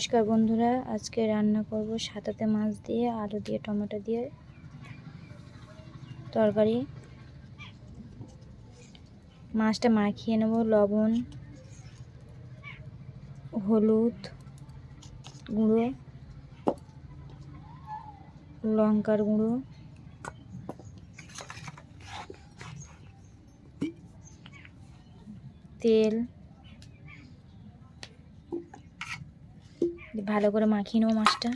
নমস্কার বন্ধুরা, আজকে রান্না করব সাতাতে মাছ দিয়ে, আলু দিয়ে, টমেটো দিয়ে তরকারি। মাছটা মাখিয়ে নেব, লবণ, হলুদ গুঁড়ো, লঙ্কার গুঁড়ো, তেল ভালো করে মাখিয়ে নেব মাছটা।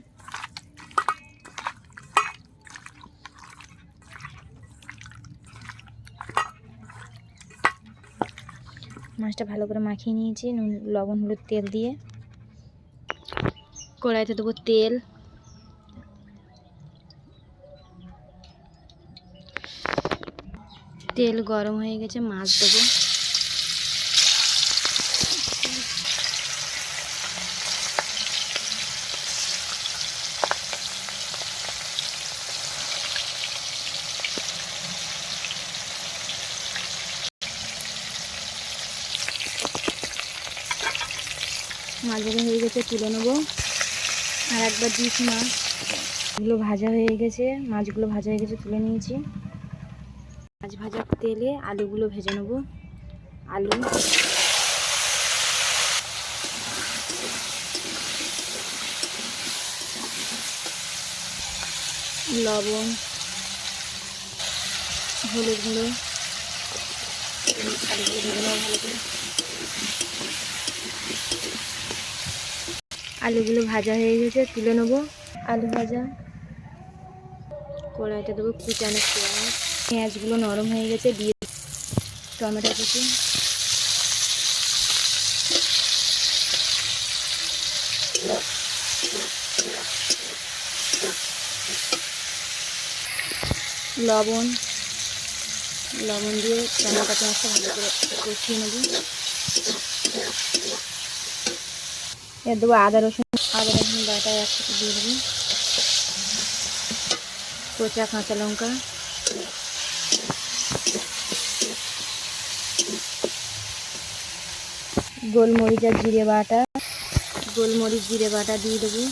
মাছটা ভালো করে মাখিয়ে নিয়েছি, নুন, লবণ, হলুদ তেল দিয়ে। কড়াইতে দেবো তেল। তেল গরম হয়ে গেছে, মাছ দেবো। মাছ ভাজা হয়ে গেছে, তুলে নেব। আর একবার দিয়েছি মাছ এগুলো ভাজা হয়ে গেছে, মাছগুলো ভাজা হয়ে গেছে, তুলে নিয়েছি। মাছ ভাজার তেলে আলুগুলো ভেজে নেব। আলু। লবণ। হলুদ গুঁড়ো। ভেজে ভালো করে। আলুগুলো ভাজা হয়ে গেছে, তুলে নেব। আলু ভাজা। কড়াইতে দেবো কুচানো পেঁয়াজ। পেঁয়াজগুলো নরম হয়ে গেছে, দিয়ে টমেটো কুচি। লবণ। লবণ দিয়ে টমেটো পেঁয়াজটা ভালো করে কষিয়ে নেব। এর দেবো আদা, রসুন আদা, রসুন, বাটা একসাথে দিয়ে দেবো। কোচা কাঁচা লঙ্কা। গোলমরিচ আর জিরে বাটা। গোলমরিচ, জিরে বাটা দিয়ে দেবো।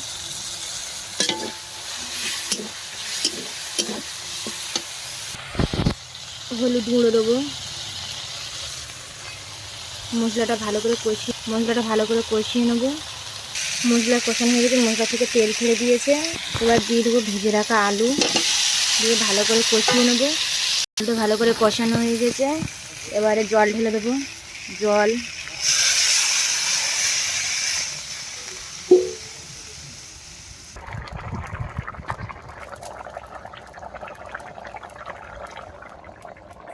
হলুদ গুঁড়ো দেবো। মশলাটা ভালো করে কষিয়ে মশলাটা ভালো করে কষিয়ে নেব। মশলা কষানো হয়ে গেছে, মশলা থেকে তেল ছেড়ে দিয়েছে। এবার দিয়ে দেবো ভেজে রাখা আলু। দিয়ে ভালো করে কষিয়ে নেব। আলুটা ভালো করে কষানো হয়ে গেছে। এবারে জল ঢেলে দেবো। জল।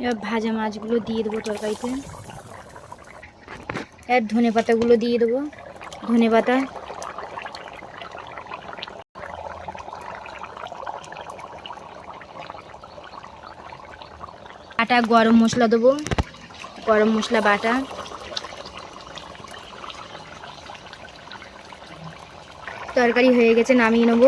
এবার ভাজা মাছগুলো দিয়ে দেবো তরকারিতে। আর ধনে পাতাগুলো দিয়ে দেবো। ধনে পাতা বাটা গরম মশলা দেবো। গরম মশলা বাটা। তরকারি হয়ে গেছে নামিয়ে নেব।